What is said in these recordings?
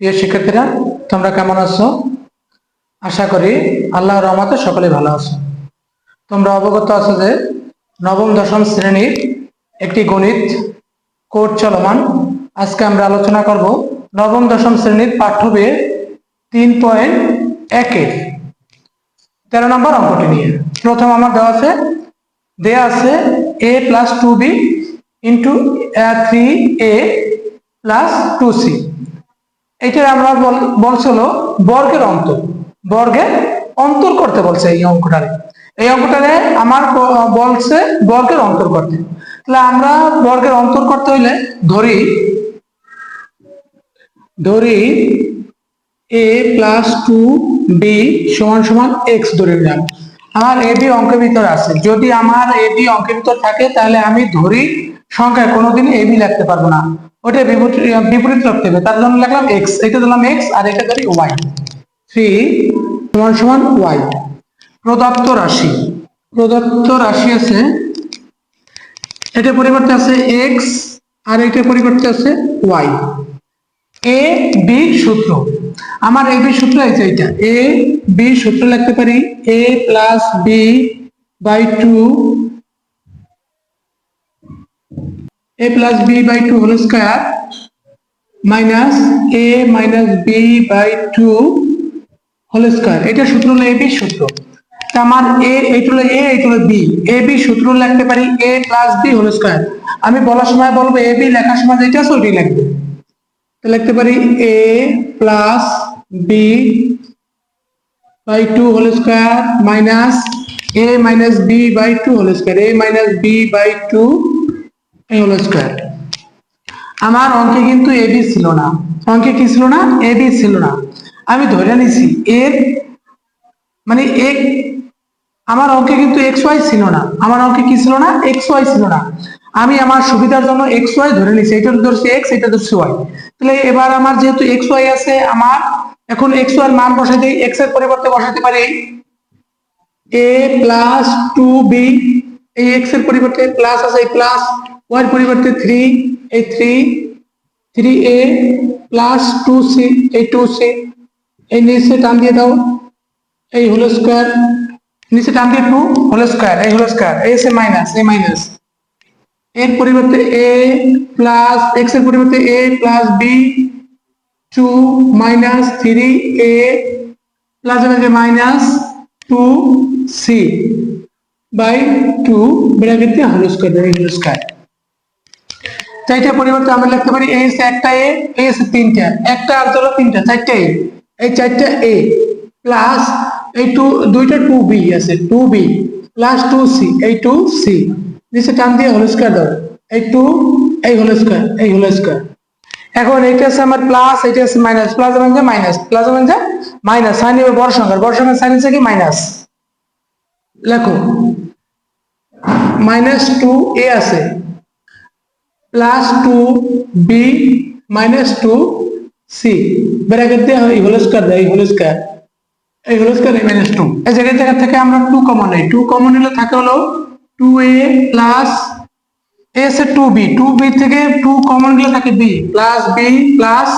প্রিয় শিক্ষার্থীরা, তোমরা কেমন আছো? আশা করি আল্লাহর রহমতে সকলে ভালো আছো। তোমরা অবগত আছো যে নবম, দশম শ্রেণির একটি গণিত কোর্স চলমান। আজকে আমরা আলোচনা করব নবম, দশম শ্রেণির পাঠ্য বইয়ের তিন পয়েন্ট একের তেরো নম্বর অঙ্কটি নিয়ে। প্রথম আমার দেওয়া আছে, দেয়া আছে A plus two B into three A plus two C. এইটার আমরা বল- বলছিল বর্গের অন্তর। বর্গের অন্তর করতে বলছে এই অঙ্কটারে। এই অঙ্কটারে আমার বলছে বর্গের অন্তর করতে। তাহলে আমরা বর্গের অন্তর করতে হইলে ধরি ধরি এ প্লাস টু বি সমান সমান এক্স ধরে নিলাম। আমার এ বি অঙ্কের ভিতরে আছে। যদি আমার এ বি অঙ্কের ভিতর থাকে, তাহলে আমি ধরি সংখ্যায় কোনোদিন এ বি লিখতে পারব না। ওটা বিপরীত রাখতে হবে। তার জন্য লিখলাম এক্স এটা দিলাম এক্স আর এটা ধরি ওয়াই থ্রি সমান সমান ওয়াই প্রদত্ত রাশি। প্রদত্ত রাশি আছে এটা পরিবর্তে আছে এক্স আর এটা পরিবর্তে আছে ওয়াই এ বি সূত্র। আমার এ বি সূত্র আছে এটা এ বি সূত্র লিখতে পারি B by two A plus B by two whole square minus A minus B by two whole square এটা সূত্র হলো এ বি সূত্র। আমার এ এইটা হলো এ এইটা হলো বি এ বি সূত্র লিখতে পারি A plus B whole square আমি বলার সময় বলব এ বি লেখার সময় যেটা আছে ওইটাই লিখবে। লিখতে পারি A plus B by two whole square minus A minus B by two whole square A minus B by two A whole square আমার অঙ্কে কিন্তু এ বি ছিল না। অঙ্কে কি ছিল না? এ বি ছিল না। আমি ধরে নিছি এর মানে এক আমার অঙ্কে কিন্তু এক্স ওয়াই ছিল না। আমার অঙ্কে কি ছিল না? এক্স ওয়াই ছিল না। আমি আমার সুবিধার জন্য এক্স ওয়াই ধরে নিছি। এটা ধরছি এক্স এটা ধরছি ওয়াই তাহলে এবার আমার যেহেতু এক্স ওয়াই আছে, আমার এখন এক্স ওয়াই মান বসাই দিই। এক্সের পরিবর্তে বসাতে পারি এ প্লাস টু বি এই এক্সের পরিবর্তে প্লাস আছে প্লাস ওয়াই এর পরিবর্তে থ্রি এই three three A plus two C এই টু সি এই নিচে টান দিয়ে দাও এই হোল স্কোয়ার নিচে টান দিয়ে টু হোল স্কোয়ার এই হোল স্কোয়ার এই সে মাইনাস এই মাইনাস এর পরিবর্তে এ প্লাস এক্সের পরিবর্তে A plus B two minus three A plus minus two C by two bracket দিয়ে হোল স্কোয়ার এই হোল স্কোয়ার এটা পরিবর্তে আমরা লিখতে পারি এ একটা এ এসে তিনটা। একটা আর হলো তিনটা, চারটা এ এই চারটা এ প্লাস এই টু দুইটা টু বি আছে two B plus two C এই টু সি নিচে টান দিয়ে হোল স্কোয়ার দাও। এই টু এই হোল স্কোয়ার এই হোল স্কোয়ার এখন এইটা আছে আমার প্লাস এটা আছে মাইনাস প্লাস মানে মাইনাস প্লাস মানে মাইনাস সাইন হবে বড় সংখ্যা বড় সংখ্যা সাইন হচ্ছে কি মাইনাস লেখো। মাইনাস টু এ আছে। Plus two B minus two C bracket দিয়ে এই হোল স্কোয়ার দেয় এই হোল স্কোয়ার এই হোল স্কোয়ার এই মাইনাস টু এই জায়গায় জায়গা থেকে আমরা টু কমন নেই। টু কমন নিলে থাকে হলো টু এ প্লাস এ এসে টু বি টু বি থেকে টু কমন গেলে থাকে বি প্লাস বি প্লাস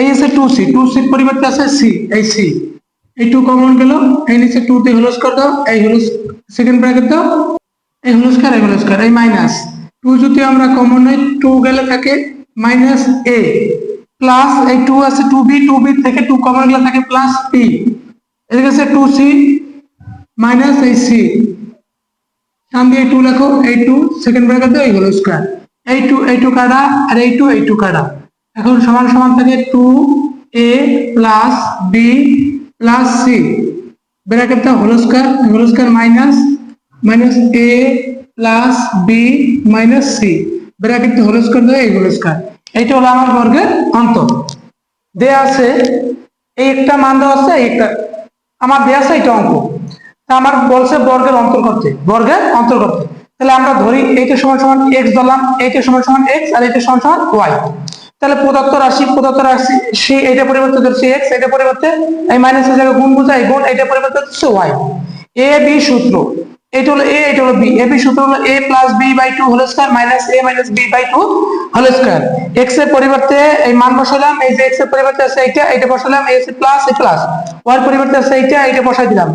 এই এসে টু সি টু সির পরিবর্তে আছে সি এই সি এই টু কমন গেল, এই নিচে টু দিয়ে হোল স্কোয়ার দাও, এই হোল সেকেন্ড ব্র্যাকেট দাও, এই হোল স্কোয়ার এই হোল স্কোয়ার এই মাইনাস টু যদি আমরা কমন নেই টু গেলে থাকে মাইনাস এ প্লাস এই টু আছে টু বি টু বি থেকে টু কমন গেলে থাকে প্লাস পি এদিকে আছে? টু সি মাইনাস এই সি টান দিয়ে টু লেখো, এই টু সেকেন্ড ব্র্যাকেট দাও এই হলো স্কোয়ার এই টু এই টু কাটা আর এই টু এই টু কাটা এখন সমান সমান থাকে two A plus B plus C bracket দাও whole square whole square minus minus A plus B minus C bracket whole square দাও এই হোল স্কোয়ার এইটা হলো আমার বর্গের অন্তর। দেয়া আছে, এই একটা মান দেওয়া আছে একটা আমার দেয়া আছে এটা অঙ্ক। তা আমার বলছে বর্গের অন্তর করতে, বর্গের অন্তর করতে। তাহলে আমরা ধরি, এইটা সমান সমান এক্স ধরলাম, এইটা সমান সমান এক্স আর এইটা সমান সমান ওয়াই তাহলে প্রদত্ত রাশি প্রদত্ত রাশি, সে এটা পরিবর্তে ধরছে এক্স এটা পরিবর্তে এই মাইনাসের জায়গায় গুণ বোঝায়, গুণ এটা পরিবর্তে হচ্ছে ওয়াই এ বি সূত্র। এটা হলো এ এটা হলো বি এবি সূত্র হলো A plus B by two whole square minus A minus B by two whole square এক্সের পরিবর্তে এই মান বসালাম, এই যে এক্সের পরিবর্তে আছে এইটা এটা বসালাম A plus A plus Y এর পরিবর্তে আছে এইটা এটা বসাই দিলাম।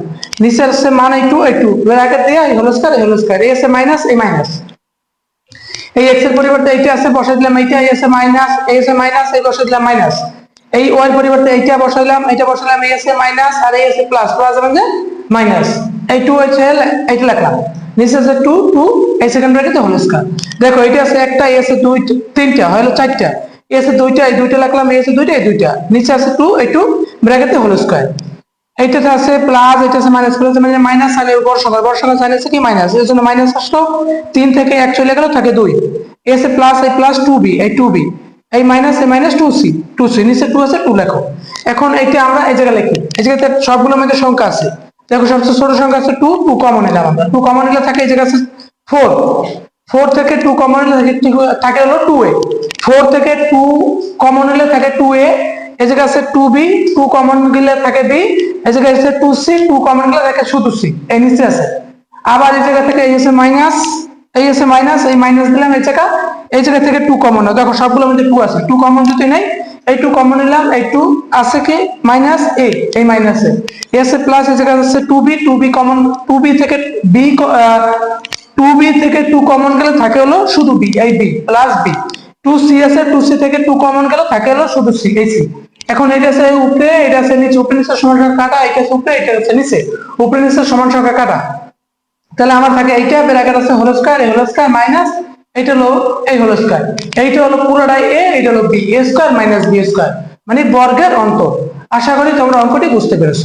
নিচের আছে মান এই টু এই টু ব্র্যাকেট দিয়ে এই whole square whole square A আছে মাইনাস এই মাইনাস এই এক্সের পরিবর্তে এইটা আছে, বসাই দিলাম এইটা এই আছে মাইনাস এই আছে মাইনাস এই বসাই দিলাম মাইনাস এই ওয়াই এর পরিবর্তে এইটা বসাইলাম এইটা বসাইলাম এই আছে মাইনাস আর এই আছে প্লাস প্লাস মানে মাইনাস এই টু হচ্ছে এইটা লিখলাম। নিচে আছে টু টু এই সেকেন্ড ব্র্যাকেটে হোল স্কয়ার দেখো, এটা আছে একটা এই আছে দুই, তিনটা হলো চারটা। এই আছে দুইটা এই দুইটা লিখলাম এই আছে দুইটা এই দুইটা। নিচে আছে টু এই টু ব্র্যাকেটে হোল স্কয়ার এইটাতে আছে প্লাস এটা মাইনাস প্লাস মানে মাইনাস সংখ্যা বড় সংখ্যা সাইন আছে কি মাইনাস এর জন্য মাইনাস আসলো। তিন থেকে এক চলে গেল, থাকে দুই। এসে প্লাস এই প্লাস টু বি এই টু বি এই মাইনাস এই minus two C two C নিচে টু আছে টু লেখো। এখন এইটা আমরা এই জায়গায় লিখি। এই জায়গাতে সবগুলো মধ্যে সংখ্যা আছে। দেখো, সবচেয়ে ছোট সংখ্যা আছে টু টু কমন নিলাম আমরা টু কমন নিলে থাকে এই জায়গায় ফোর ফোর থেকে টু কমন এলে থাকে হলো টু এ ফোর থেকে টু কমন নিলে থাকে টু এ এই জায়গায় আছে টু বি টু কমন গেলে থাকে বি এই জায়গায় আছে টু সি টু কমন গেলে থাকে শুধু সি এই নিচে আছে। আবার এই জায়গা থেকে এই আছে মাইনাস এই আছে মাইনাস এই মাইনাস দিলাম এই জায়গা এই জায়গা থেকে টু কমন দেখো সবগুলো মধ্যে টু আছে। টু কমন যদি নেই এই টু কমন নিলাম এই টু আছে কি? মাইনাস এ এই মাইনাস এ আছে প্লাস এই জায়গা আছে two B two B common two B থেকে বি টু বি থেকে টু কমন গেলে থাকে হলো শুধু বি এই B plus B two C আছে টু সি থেকে টু কমন গেল থাকে হলো শুধু সি এই সি এখন এটা আছে উপরে, এটা আছে নিচে, উপরে নিচে সমান সংখ্যা কাটা, এটা আছে উপরে, এটা আছে নিচে। উপরে নিচে সমান সংখ্যা কাটা। তাহলে আমার থাকে এইটা ব্র্যাকেট আছে whole square whole square minus এটা হলো এই হলো স্কয়ার এইটা হলো পুরোটাই এ এটা হলো B A square minus B square মানে বর্গের অন্তর। আশা করি তোমরা অঙ্কটি বুঝতে পেরেছ।